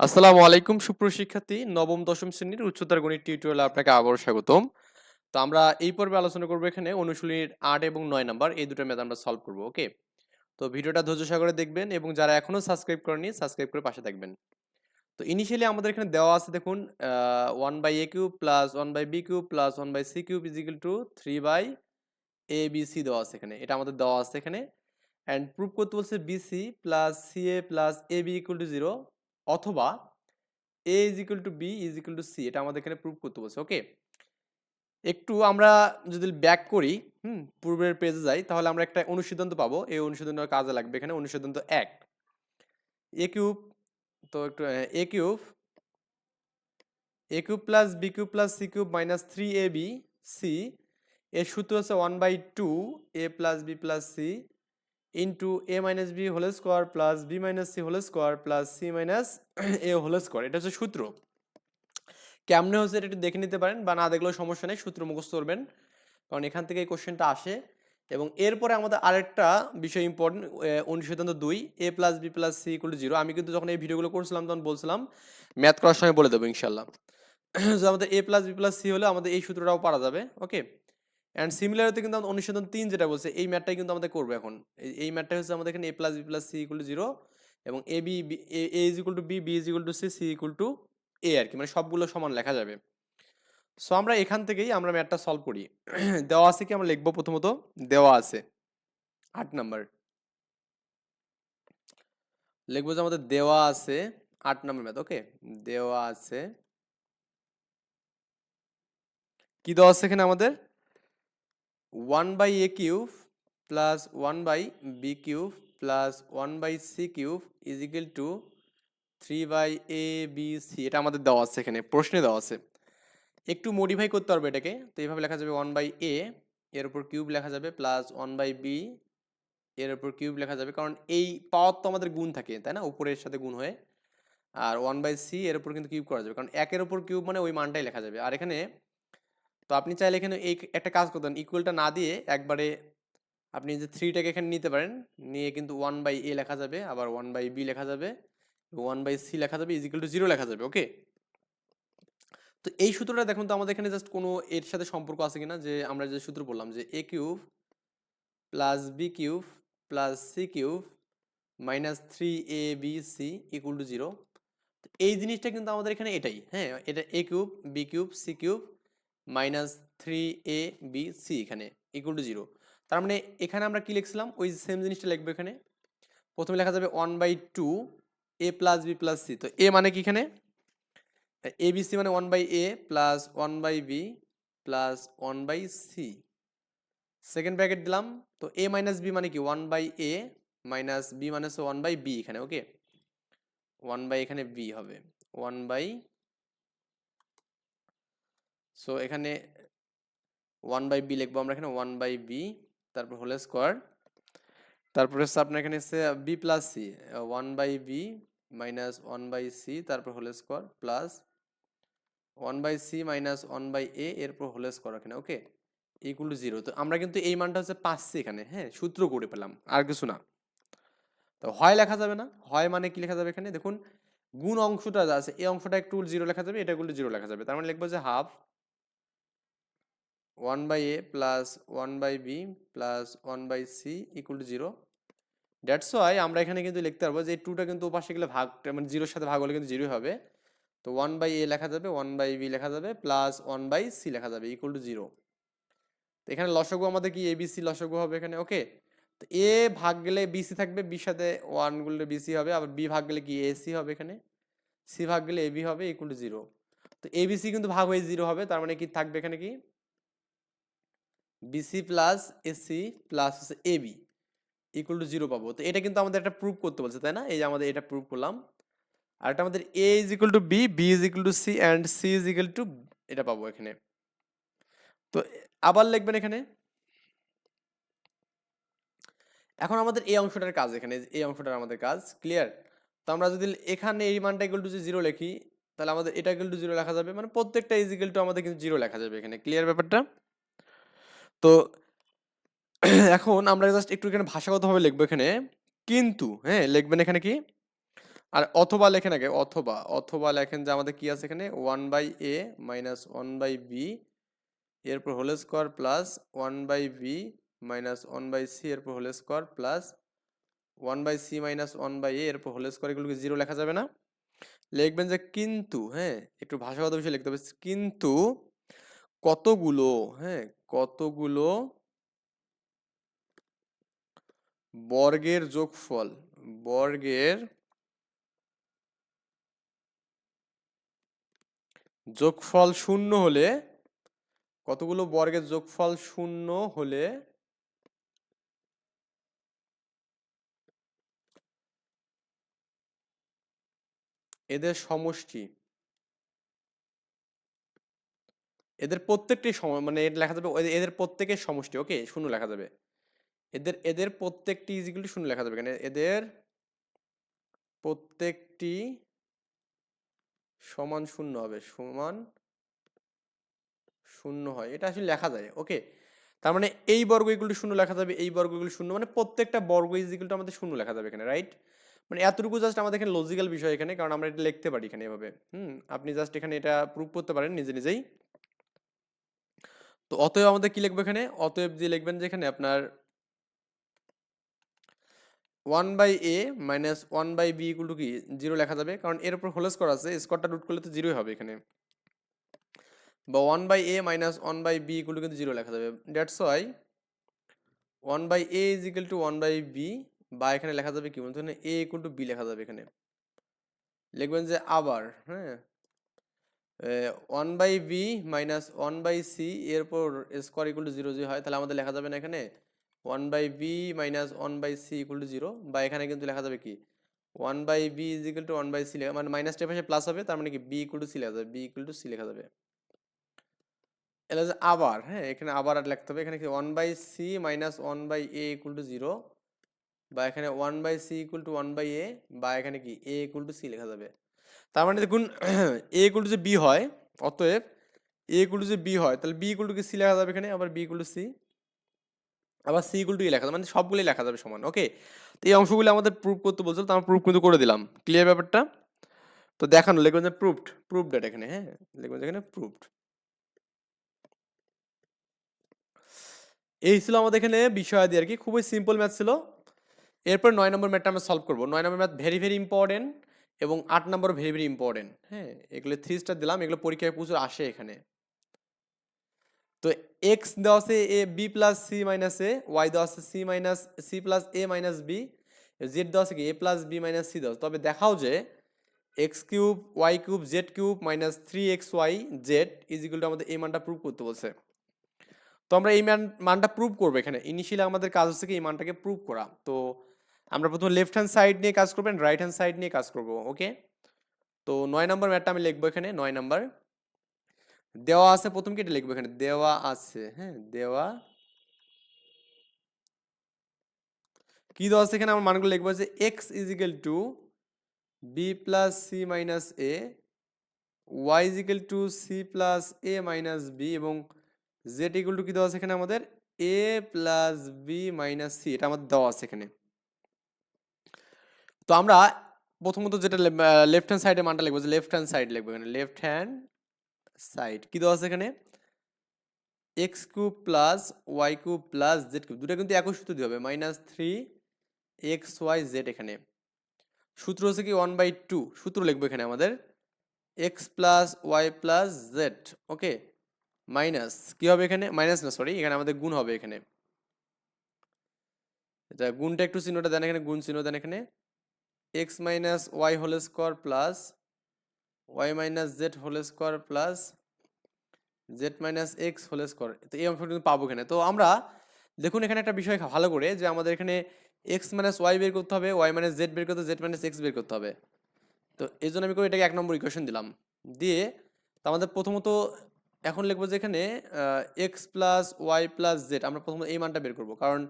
আসসালামু আলাইকুম সুপ্রশিক্ষার্থী নবম, দশম শ্রেণির উচ্চতর গণিত টিউটোরিয়ালে আপনাকে আবারও স্বাগতম। তো আমরা এই পর্বে আলোচনা করব এখানে অনুশীলনীর আট এবং নয় নাম্বার। এই দুটো ম্যাথ আমরা সলভ করব ওকে তো ভিডিওটা ধৈর্য সাগরে দেখবেন এবং যারা এখনও সাবস্ক্রাইব করেনি সাবস্ক্রাইব করে পাশে থাকবেন। তো ইনিশিয়ালি আমাদের এখানে দেওয়া আছে, দেখুন one by a cube plus one by b cube plus one by c cube is equal to three by a b c দেওয়া আছে এখানে। এটা আমাদের দেওয়া আছে এখানে। অ্যান্ড প্রুভ করতে বলছে b c plus c a plus a b equal to zero অথবা a is equal to b is equal to c এটা আমাদের এখানে প্রুভ করতে বলছে ওকে একটু আমরা যদি ব্যাক করি, হুম, পূর্বের পেজে যাই, তাহলে আমরা একটা অনুসিদ্ধান্ত পাবো, এই অনুসিদ্ধান্ত কাজে লাগবে এখানে, অনুসিদ্ধান্ত এক। এ কিউব তো একটু a cube a cube plus b cube plus c cube minus three a b c এর সূত্র হচ্ছে one by two a plus b plus c into a minus b whole square plus b minus c whole square plus c minus a whole square এটা হচ্ছে সূত্র। কেমনে হচ্ছে এটা একটু দেখে নিতে পারেন বা না দেখলেও সমস্যা নেই, সূত্র মুখস্থ করবেন। কারণ এখান থেকে এই কোশ্চেনটা আসে। এবং এরপরে আমাদের আরেকটা বিষয় ইম্পর্টেন্ট অনুসিদ্ধান্ত দুই a plus b plus c equal zero আমি কিন্তু যখন এই ভিডিওগুলো করছিলাম, তখন বলছিলাম ম্যাথ করার সময় বলে দেবো ইনশাল্লাহ আমাদের a plus b plus c হলে আমাদের এই সূত্রটাও পারা যাবে ওকে অ্যান্ড সিমিলারিতে কিন্তু আমাদের অনুসন্ধান তিন যেটা বলছে, এই ম্যাটটাই কিন্তু আমাদের করবে এখন। এই- ম্যাটটা হচ্ছে আমাদের এখানে a plus b plus c equal to zero এবং a b a is equal to b b is equal to c c equal to a আর কি মানে সবগুলো সমান লেখা যাবে। সো আমরা এখান থেকেই আমরা ম্যাটটা সলভ করি। দেওয়া আছে কি? আমরা লিখব প্রথমত, দেওয়া আছে। আট নাম্বার। লিখব যে আমাদের দেওয়া আছে, আট নাম্বার ম্যাথ ওকে দেওয়া আছে। কি দেওয়া আছে এখানে আমাদের? One by a cube plus one by b cube plus one by c cube is equal to three by a b c এটা আমাদের দেওয়া আছে এখানে, প্রশ্নে দেওয়া আছে। একটু মডিফাই করতে পারবে এটাকে, তো এইভাবে লেখা যাবে ওয়ান বাই এ এর উপর কিউব লেখা যাবে প্লাস ওয়ান বাই বি এর উপর কিউব লেখা যাবে। কারণ এই পাওয়ার তো আমাদের গুণ থাকে, তাই না? উপরের সাথে গুণ হয়ে। আর ওয়ান বাই সি এর উপর কিন্তু কিউব করা যাবে। কারণ একের উপর কিউব মানে ওই মানটাই লেখা যাবে। আর এখানে তো আপনি চাইলে এখানে এই একটা কাজ করতেন ইকুয়ালটা না দিয়ে একবারে আপনি যে থ্রিটাকে এখানে নিতে পারেন, নিয়ে কিন্তু ওয়ান বাই এ লেখা যাবে, আবার ওয়ান বাই বি লেখা যাবে ওয়ান বাই সি লেখা যাবে ইজিক্যাল টু জিরো লেখা যাবে ওকে তো এই সূত্রটা দেখুন তো আমাদের এখানে জাস্ট কোনো এর সাথে সম্পর্ক আছে কিনা? যে আমরা যে সূত্র বললাম যে a cube plus b cube plus c cube minus three a b c equal to zero এই জিনিসটা কিন্তু আমাদের এখানে এটাই হ্যাঁ? এটা a cube b cube c cube minus three a b c এখানে ইকুয়াল টু জিরো তার মানে এখানে আমরা কি লিখছিলাম? ওই সেম জিনিসটা লিখব এখানে। প্রথমে লেখা যাবে one by two a plus b plus c তো এ মানে কি এখানে? এ বি সি মানে one by a plus one by b plus one by c second bracket দিলাম। তো এ মাইনাস বি মানে কি? One by a minus b minus one by b এখানে ওকে ওয়ান বাই এখানে বি হবে। One by so এখানে one by b লিখব আমরা এখানে ওয়ান বাই বি তারপর হোল স্কোয়ার তারপর হচ্ছে আপনার এখানে হচ্ছে b plus c one by b minus one by c তারপর whole square plus one by c minus one by a এরপর হোল স্কোয়ার এখানে ওকে ইকুয়াল টু জিরো তো আমরা কিন্তু এই মানটা হচ্ছে পাচ্ছি এখানে হ্যাঁ? সূত্র করে পেলাম, আর কিছু না। তো হয় লেখা যাবে না হয় মানে কি লেখা যাবে এখানে? দেখুন, গুণ অংশটা যা আছে, এই অংশটা একটু জিরো লেখা যাবে, এটা গুলো জিরো লেখা যাবে। তার মানে লিখব যে half one by a plus one by b plus one by c equal to zero that's why আমরা এখানে কিন্তু লিখতে পারব যে টুটা কিন্তু পাশে গেলে ভাগ মানে জিরোর সাথে ভাগ হলে কিন্তু জিরো হবে। তো ওয়ান বাই এ লেখা যাবে ওয়ান বাই বি লেখা যাবে প্লাস ওয়ান বাই সি লেখা যাবে ইকুয়াল টু জিরো তো এখানে লসগু আমাদের কি এবিসি লসগু হবে এখানে? ওকে তো এ ভাগ গেলে বিসি থাকবে বির সাথে ওয়ানগুলো বিসি হবে, আবার বি ভাগ গেলে কি এসি হবে এখানে? সি ভাগ গেলে এবি হবে ইকুয়াল টু জিরো তো এবিসি কিন্তু ভাগ হয়ে জিরো হবে, তার মানে কি থাকবে এখানে কি? B c plus a c plus হচ্ছে a b equal to zero পাবো। তো এটা কিন্তু আমাদের একটা প্রুভ করতে বলছে, তাই না? এই যে আমাদের এটা প্রুভ করলাম। আর এটা আমাদের a is equal to b b is equal to c and c is equal to এটা পাবো এখানে। তো আবার লিখবেন এখানে। এখন আমাদের এই অংশটার কাজ এখানে, এই অংশটার আমাদের কাজ ক্লিয়ার তো আমরা যদি এখানে এই মানটা ইকুয়াল টু জিরো লিখি, তাহলে আমাদের এটা ইকুয়াল টু জিরো লেখা যাবে। মানে প্রত্যেকটা ইজ ইকুয়াল টু আমাদের কিন্তু জিরো লেখা যাবে এখানে। ক্লিয়ার ব্যাপারটা? তো এখন আমরা জাস্ট একটু এখানে ভাষাগতভাবে লিখব এখানে। কিন্তু হ্যাঁ লিখবেন এখানে কি? আর অথবা লেখেন আগে, অথবা অথবা লেখেন যে আমাদের কি আছে এখানে? One by a minus one by b এরপর whole square plus one by b minus one by c এরপর whole square plus one by c minus one by a এরপর হোল স্কোয়ার এগুলোকে জিরো লেখা যাবে না। লিখবেন যে কিন্তু হ্যাঁ একটু ভাষাগত বিষয়ে লিখতে হবে। কিন্তু কতগুলো হ্যাঁ কতগুলো বর্গের যোগফল? বর্গের যোগফল শূন্য হলে কতগুলো বর্গের যোগফল শূন্য হলে? এদের সমষ্টি এদের প্রত্যেকটি সম মানে লেখা যাবে এদের প্রত্যেকের সমষ্টি ওকে শূন্য লেখা যাবে। এদের এদের প্রত্যেকটি ইজিগুলি শূন্য লেখা যাবে এখানে এদের প্রত্যেকটি সমান শূন্য হবে, সমান শূন্য হয়। এটা আসলে লেখা যায় ওকে তার মানে এই বর্গ ইকুয়াল শূন্য লেখা যাবে, এই বর্গ শূন্য মানে প্রত্যেকটা বর্গ ইকুয়াল আমাদের শূন্য লেখা যাবে এখানে রাইট মানে এতটুকু জাস্ট আমাদের এখানে লজিক্যাল বিষয় এখানে, কারণ আমরা এটা লিখতে পারি এখানে এভাবে। হুম, আপনি জাস্ট এখানে এটা প্রুভ করতে পারেন, নিজে নিজেই। তো অতএব আমাদের কি লিখব এখানে? অতএব দিয়ে লিখবেন যে এখানে আপনার one by a minus one by b equal to কি? জিরো লেখা যাবে। কারণ এর উপর হোল স্কোয়ার আছে স্কোয়ারটা রুট করলে তো জিরোই হবে এখানে। বা one by a minus one by b equal to কিন্তু জিরো লেখা যাবে। That's why one by a is equal to one by b বা এখানে লেখা যাবে কি বলতে? এ ইকুয়াল টু বি লেখা যাবে এখানে। লিখবেন যে আবার হ্যাঁ? One by b minus one by c এরপর স্কোয়ার ইকুয়াল টু জিরো যদি হয় তাহলে আমাদের লেখা যাবে না এখানে one by b minus one by c equal to zero বা এখানে কিন্তু লেখা যাবে কি one by b is equal to one by c লেখা মানে মাইনাসটা পাশে প্লাস হবে তার মানে কি বি ইকুয়াল টু সি লেখা যাবে বি ইকুয়াল টু সি লেখা যাবে এটা আবার হ্যাঁ এখানে আবার আর লিখতে হবে এখানে কি one by c minus one by a equal to zero বা এখানে one by c equal to one by a বা এখানে কি এ ইকুয়াল টু সি লেখা যাবে তার মানে দেখুন এ ইকুয়াল টু যে বি হয়, অতএব এ ইকুয়াল টু যে বি হয়, তাহলে বি ইকুয়াল কি সি লেখা যাবে এখানে? আবার বি ইকুয়াল টু সি আবার সি ইকুয়াল টু ই লেখা যাবে মানে সবগুলোই লেখা যাবে সমান ওকে তো এই অংশগুলো আমাদের প্রুফ করতে বলছিল তো আমরা প্রুফ কিন্তু করে দিলাম। ক্লিয়ার ব্যাপারটা? তো দেখানো, লিখবেন যে প্রুফড প্রুফড এটা এখানে হ্যাঁ? লিখবেন এখানে প্রুফড এই ছিল আমাদের এখানে বিষয় বিষয়াদি আর কি, খুবই সিম্পল ম্যাথ ছিল। এরপর নয় নম্বর ম্যাথটা আমরা সলভ করব। নয় নম্বর ম্যাথ ভেরি ভেরি ইম্পর্টেন্ট এবং আট নম্বর ভেরি ভেরি ইম্পর্টেন্ট হ্যাঁ এগুলো থ্রি স্টার দিলাম, এগুলো পরীক্ষায় প্রচুর আসে এখানে। তো এক্স দেওয়া আছে a b plus c minus a y দেওয়া আছে c minus c plus a minus b z দেওয়া আছে কি? A plus b minus c দেওয়া তবে দেখাও যে x cube y cube z cube minus three x y z ইজিকুলটা আমাদের এই মানটা প্রুভ করতে বলছে। তো আমরা এই মান, মানটা প্রুভ করব এখানে। ইনিশিয়ালি আমাদের কাজ হচ্ছে কি এই মানটাকে প্রুভ করা। তো আমরা প্রথমে লেফট হ্যান্ড সাইড নিয়ে কাজ করবেন রাইট হ্যান্ড সাইড নিয়ে কাজ করব ওকে তো নয় নম্বর ম্যাটটা আমি লিখব এখানে, নয় নাম্বার দেওয়া আছে প্রথম কি? এটা লিখব এখানে। দেওয়া আছে হ্যাঁ দেওয়া। কি দেওয়া আছে এখানে? আমার মানগুলো লিখব যে x is equal to b plus c minus a y is equal to c plus a minus b এবং জেড ইকুয়াল টু কি দেওয়া আছে এখানে আমাদের? A plus b minus c এটা আমাদের দেওয়া আছে এখানে। তো আমরা প্রথমত যেটা লেফট হ্যান্ড সাইডে মানটা লিখব, যে লেফট হ্যান্ড সাইড লিখব এখানে। লেফট হ্যান্ড সাইড কি দেওয়া আছে এখানে? X cube plus y cube plus z cube দুটো কিন্তু একই সূত্র দিয়ে হবে। Minus three x y z এখানে। সূত্র হচ্ছে কি ওয়ান বাই টু সূত্র লিখব এখানে আমাদের। X plus y plus z okay minus কি হবে এখানে? মাইনাস না সরি এখানে আমাদের গুণ হবে এখানে। এটা গুণটা একটু চিহ্নটা দেন এখানে, গুণ চিহ্ন দেন এখানে। X minus y whole square plus y minus z whole square plus z minus x whole square তো এই অংশটা কিন্তু পাবো এখানে। তো আমরা দেখুন এখানে একটা বিষয় ভালো করে যে আমাদের এখানে এক্স মাইনাস ওয়াই বের করতে হবে ওয়াই মাইনাস জেড বের করতে জেড মাইনাস এক্স বের করতে হবে। তো এই জন্য আমি করে এটাকে এক নম্বর ইকুয়েশন দিলাম। দিয়ে তো আমাদের প্রথমত এখন লিখব যে এখানে X plus Y plus Z আমরা প্রথমত এই মানটা বের করব। কারণ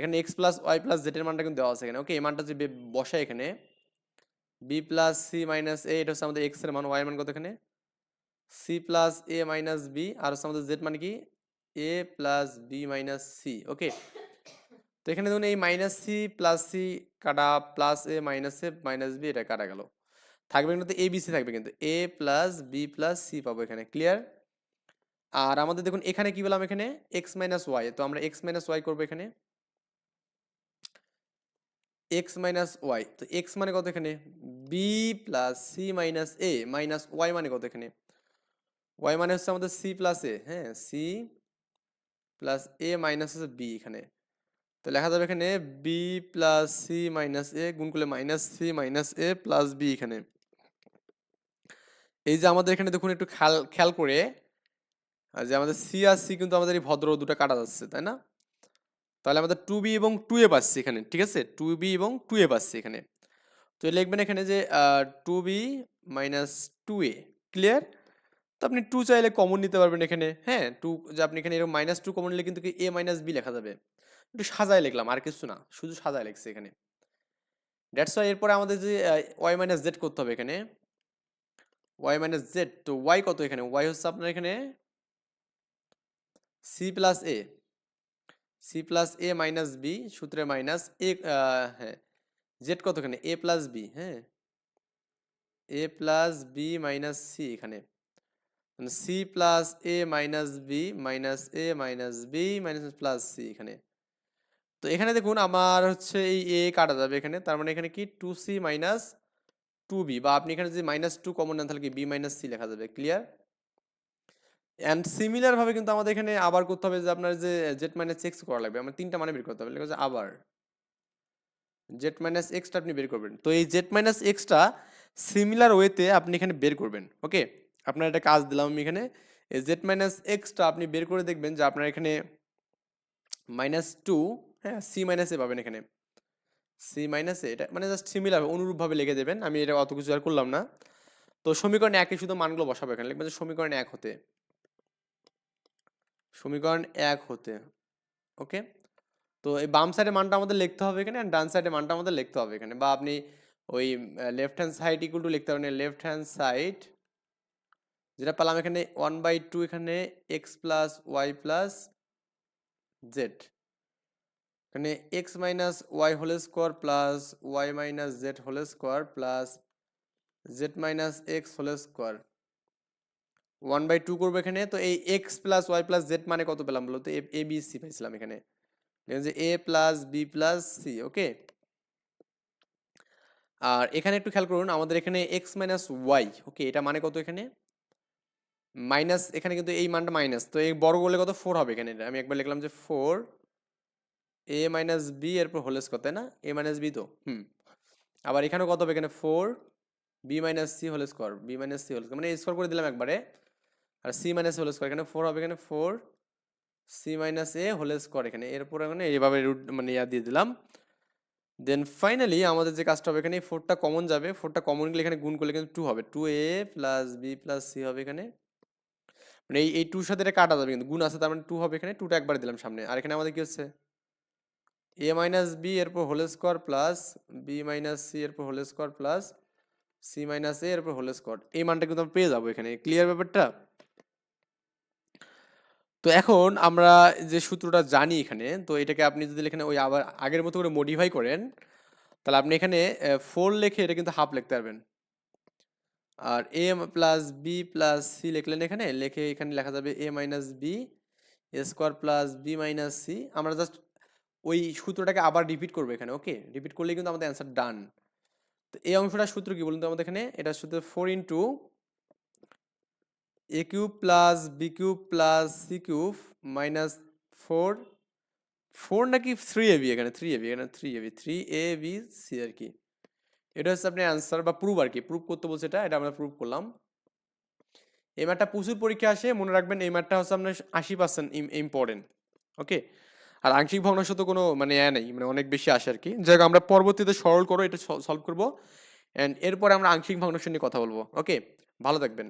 এখানে এক্স প্লাস ওয়াই প্লাস জেডের মানটা কিন্তু দেওয়া আছে এখানে। ওকে এই মানটা যে বে- বসায় এখানে b plus c minus a এটা হচ্ছে আমাদের এক্সের মান ওয়াই মান কত এখানে? C plus a minus b আর হচ্ছে আমাদের জেড মানে কি? A plus b minus c okay তো এখানে দেখুন এই মাইনাস সি প্লাস সি কাটা plus a minus a minus b এটা কাটা গেল। থাকবে কিন্তু এ বি সি থাকবে কিন্তু। A plus b plus c পাবো এখানে ক্লিয়ার আর আমাদের দেখুন এখানে কি বললাম এখানে? এক্স মাইনাস ওয়াই তো আমরা এক্স মাইনাস ওয়াই করব এখানে। এক্স মাইনাস ওয়াই তো এক্স মানে কত এখানে? B plus c minus a minus y মানে কত এখানে? ওয়াই মানে হচ্ছে আমাদের সি প্লাস এ হ্যাঁ? সি প্লাস এ মাইনাস হচ্ছে বি এখানে। তো লেখা যাবে এখানে b plus c minus a গুণ করলে minus c minus a plus b এখানে। এই যে আমাদের এখানে দেখুন একটু খেয়াল খেয়াল করে যে আমাদের সি আর সি কিন্তু আমাদের এই ভদ্র দুটো কাটা যাচ্ছে, তাই না? তাহলে আমাদের টু বি এবং টু এ পাচ্ছি এখানে, ঠিক আছে? টু বি এবং টু এ পাচ্ছি এখানে। তো লিখবেন এখানে যে two b minus two a clear তো আপনি টু চাইলে কমন নিতে পারবেন এখানে হ্যাঁ? টু যে আপনি এখানে এরকম মাইনাস টু কমন নিলে কিন্তু এ মাইনাস বি লেখা যাবে। একটু সাজায় লিখলাম, আর কিছু না, শুধু সাজায় লিখছে এখানে। ড্যাটস ওয়াই এরপরে আমাদের যে ওয়াই মাইনাস জেড করতে হবে এখানে। ওয়াই মাইনাস জেড তো ওয়াই কত এখানে? ওয়াই হচ্ছে আপনার এখানে c plus a c plus a minus b সূত্রে মাইনাস এ হ্যাঁ জেড কত এখানে এ প্লাস বি হ্যাঁ। A plus b minus c এখানে। C plus a minus b minus a minus b minus plus c এখানে। তো এখানে দেখুন আমার হচ্ছে এই এ কাটা যাবে এখানে। তার মানে এখানে কি? Two c minus two b বা আপনি এখানে যদি মাইনাস টু কমন নেন তাহলে কি? বি মাইনাস সি লেখা যাবে। ক্লিয়ার অ্যান্ড সিমিলারভাবে কিন্তু আমাদের এখানে আবার করতে হবে যে আপনার যে জেড মাইনাস এক্স করা লাগবে, আমার তিনটা মানে বের করতে হবে। লেখা আবার। জেড মাইনাস এক্সটা আপনি বের করবেন। তো এই জেড মাইনাস এক্সটা সিমিলার ওয়েতে আপনি এখানে বের করবেন ওকে আপনার একটা কাজ দিলাম আমি এখানে। এই জেড মাইনাস এক্সটা আপনি বের করে দেখবেন যে আপনার এখানে মাইনাস টু হ্যাঁ সি মাইনাসে পাবেন এখানে। সি মাইনাসে এটা মানে জাস্ট সিমিলার অনুরূপভাবে লিখে দেবেন। আমি এটা অত কিছু আর করলাম না। তো সমীকরণ একে শুধু মানগুলো বসাবো এখানে। লিখবেন যে সমীকরণ এক হতে। সমীকরণ এক হতে ওকে তো এই বাম সাইডে মানটা আমাদের লিখতে হবে এখানে ডান সাইডে মানটা আমাদের লিখতে হবে এখানে। বা আপনি ওই left hand side equal to লিখতে পারেন লেফট হ্যান্ড সাইড যেটা পেলাম এখানে ওয়ান বাই টু এখানে x plus y plus z এখানে x minus y whole square plus y minus z whole square plus z minus x whole square one by two করব এখানে। তো এই x plus y plus z মানে কত পেলাম বলো? তো এ বি সি পাইছিলাম এখানে। যে a plus b plus c okay আর এখানে একটু খেয়াল করুন, আমাদের এখানে এক্স মাইনাস ওয়াই ওকে এটা মানে কত এখানে? মাইনাস এখানে কিন্তু এই মানটা মাইনাস তো এই বড় করলে কত? ফোর হবে এখানে। আমি একবার লিখলাম যে ফোর এ মাইনাস বি এরপর হোল স্কোয়ার তাই না? এ মাইনাস বি তো, হুম। আবার এখানেও কত হবে এখানে? Four B minus C whole square B minus C whole square মানে স্কোয়ার করে দিলাম একবারে। আর সি মাইনাস হোল স্কোয়ার এখানে ফোর হবে, এখানে four C minus A whole square এখানে। এরপর এখানে এইভাবে রুট মানে ইয়া দিয়ে দিলাম। দেন ফাইনালি আমাদের যে কাজটা হবে এখানে, এই ফোরটা কমন যাবে। ফোরটা কমন গেলে এখানে গুণ করলে কিন্তু টু হবে। Two A plus B plus C হবে এখানে। মানে এই টুর সাথে এটা কাটা যাবে কিন্তু। গুণ আছে, তার মানে টু হবে এখানে। টুটা একবার দিলাম সামনে। আর এখানে আমাদের কি হচ্ছে? এ মাইনাস বি এরপর whole square plus B minus C এরপর whole square plus C minus A এরপর হোল স্কোয়ার এই মানটা কিন্তু আমরা পেয়ে যাব এখানে। ক্লিয়ার ব্যাপারটা? তো এখন আমরা যে সূত্রটা জানি এখানে, তো এটাকে আপনি যদি এখানে ওই আবার আগের মতো করে মডিফাই করেন, তাহলে আপনি এখানে ফোর লেখে এটা কিন্তু হাফ লিখতে পারবেন। আর A plus B plus C লিখলেন এখানে, লেখে এখানে লেখা যাবে A minus B square plus B minus C আমরা জাস্ট ওই সূত্রটাকে আবার রিপিট করব এখানে ওকে রিপিট করলে কিন্তু আমাদের অ্যান্সার ডান তো এই অংশটার সূত্র কি বলুন তো আমাদের এখানে? এটা সূত্র four into A cube plus B cube plus C cube minus four four নাকি থ্রি এবি এখানে থ্রি এবি এখানে three AB three A B C আর কি। এটা হচ্ছে আপনার অ্যান্সার বা প্রুভ আর কি প্রুভ করতে বলছে এটা এটা আমরা প্রুভ করলাম। এই ম্যাটটা প্রচুর পরীক্ষা আসে, মনে রাখবেন এই ম্যাটটা হচ্ছে আপনার আশি পার্সেন্ট ইম্পর্টেন্ট ওকে আর আংশিক ভগ্নাংশ তো কোনো মানে এ নেই মানে অনেক বেশি আসে আর কি। যাই হোক, আমরা পরবর্তীতে সরল করো এটা সলভ করব। অ্যান্ড এরপরে আমরা আংশিক ভগ্নাংশ নিয়ে কথা বলব ওকে ভালো থাকবেন।